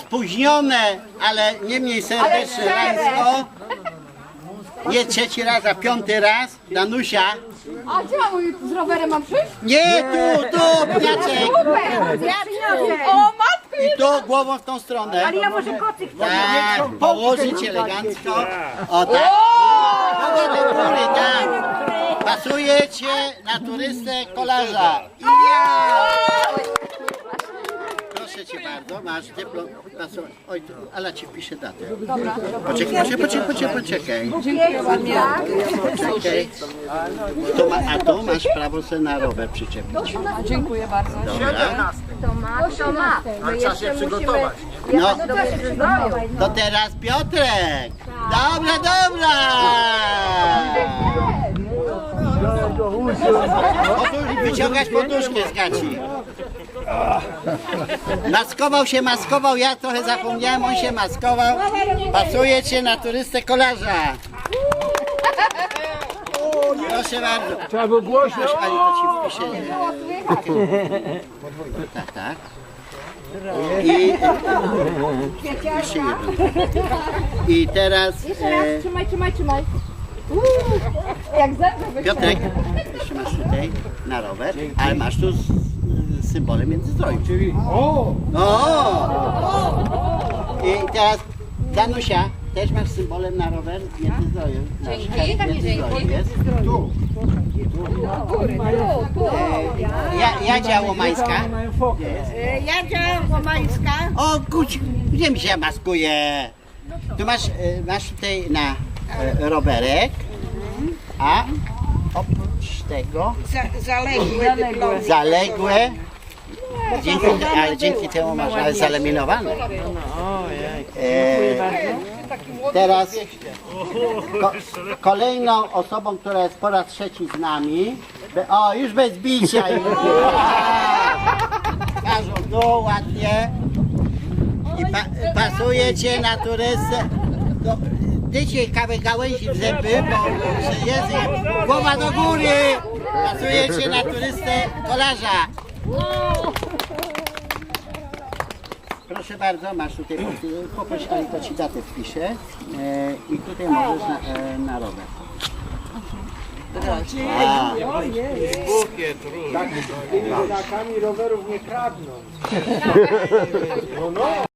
spóźnione, ale nie mniej serdeczne Państwo. Nie trzeci raz, a piąty raz. Danusia. A gdzie mam z rowerem mam przyjść? Nie, tu, tu, Pniaczek. O matko! I tu głową w tą stronę. Ja może kocyk Tak, położyć elegancko. O tak. Nogę do góry, tak. Pasujecie na turystę kolarza. I ja! Bardzo, masz dyplom. Pasu... Oj, tu, Ala ci wpisze datę. Dobra. Poczekaj, poczekaj, poczekaj, poczekaj. Poczekaj. Tu ma, a tu masz prawo sobie na rower przyczepić. Dziękuję bardzo. Dobra. To ma, to ma. My Trzeba się przygotować. No, to teraz Piotrek. Dobra, dobra. Otóż wyciągać poduszkę z gaci. Maskował się, maskował, ja trochę zapomniałem, on się maskował. Pasuje cię na turystę kolarza. Proszę bardzo. Trzeba było głośno. Ali, to ci wpiszę. Tak, tak. I jeszcze jeden. I teraz e, Trzymaj, trzymaj, trzymaj. Uuu, Jak zerwę Piotrek, jeszcze masz tutaj na rower, ale masz tu z symbolem Międzyzdroju. Czyli O! o! I teraz Danusia, też masz symbolem na rower Międzyzdroju. Dzięki. Międzyzdroju jest. Tu. Ja, ja działomańska. Mają fokę. Ja działam Łomańska. O kuć, gdzie mi się maskuje? Tu masz, e, masz tutaj na e, rowerek, a oprócz tego Zaległe zaległe, dzięki, ale dzięki temu masz ale zaleminowane. E, teraz ko, kolejną osobą, która jest po raz trzeci z nami, be- o już bez bicia, już. Każą tu ładnie i pa, pasuje cię na turystę. No, Dycie kawę gałęzi w zęby, bo jest głowa do góry. Pasuje cię na turystę kolarza. Proszę bardzo, masz tutaj, poproś, ale to ci datę wpiszę. E, I tutaj możesz na, e, na rower. A, Takimi rowerów nie kradną.